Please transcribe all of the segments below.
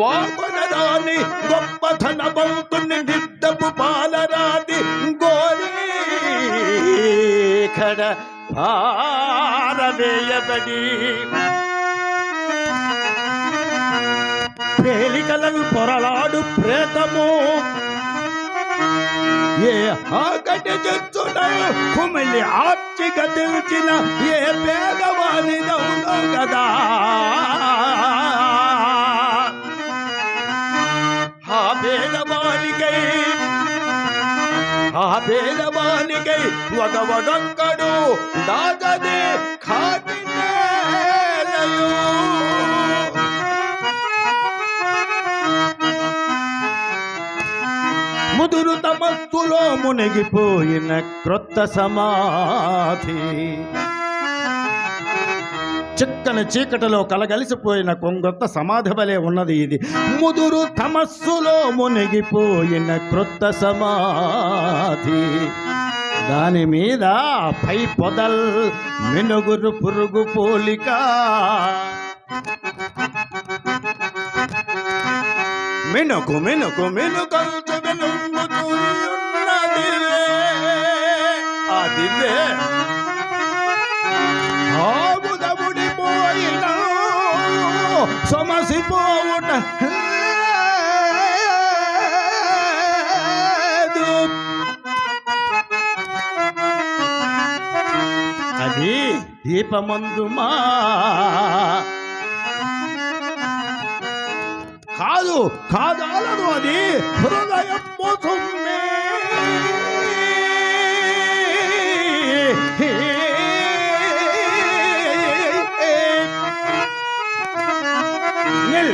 వాకొనరాని గొప్ప ధనవంతుని నిద్దపు పాలరాతి గోరీ కడ పారవేయబడి. పేలికలను పొరలాడు ప్రేతము. ఏ ఆకటి చెచ్చున కుమిలి ఆర్చి తెలిచిన ఏ పేద నవ్వులో గదా. ఆ పేదవానికై ఆ పేదవానికై వదవడొక్కడు దాగదే ఖాటి ముదురు తమస్సులో మునిగిపోయిన క్రొత్త సమాధి. చిక్కని చీకటిలో కలగలిసిపోయిన కొంగొత్త సమాధి వలె ఉన్నది ఇది. ముదురు తమస్సులో మునిగిపోయిన క్రొత్త సమాధి. దాని మీద పై పొదల్ మినుగురు పురుగు పోలిక. మినుకు మినుకు మినుకల్చు వెనుంగుతూ ఉన్నది. మోసిపోవుట లేదు. అది దీపమందుమా కాదు కాదాలదు అది హృదయం మోసం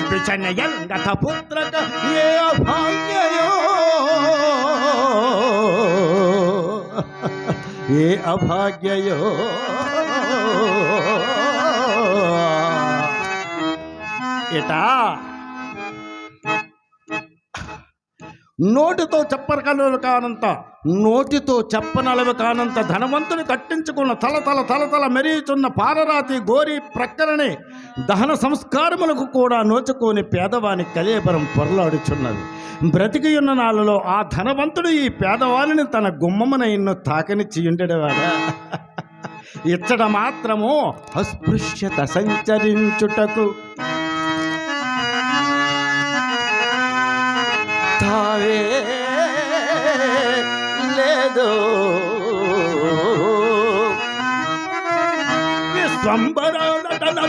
ఎంగత పుత్రక ఏ అభాగ్యయో ఏ అభాగ్యయో ఇటా నోటితో చెప్పకలలు కానంత నోటితో చెప్పనలవి కానంత ధనవంతుని కట్టించుకున్న తల తల తల తల మెరియుచున్న పారరాతి గోరి ప్రక్కరనే దహన సంస్కారములకు కూడా నోచుకొని పేదవాని కలేబరం పొరలాడుచున్నది. బ్రతికి ఉన్న నాళ్ళలో ఆ ధనవంతుడు ఈ పేదవానిని తన గుమ్మమున ఇన్ను తాకనిచ్చి ఉండేవాడా ఇచ్చట మాత్రము అస్పృశ్యత సంచరించుటకు తావే లేదు.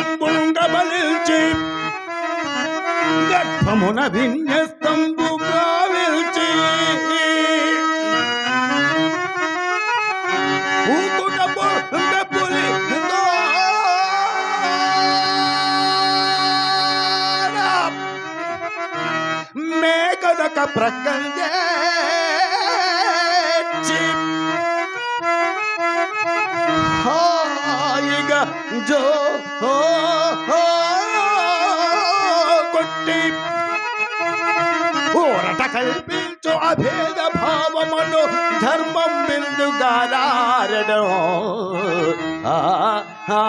విశ్వంబరాడనంబుంగబలిల్చి గర్భమున విన్యస్తంబుగా మేకదక ప్రకందే హాయిగా జో కొట్టి. ఊరట కల్పించు అభేద భావమును ధర్మం బిందుగారారడం ఆ ఆ.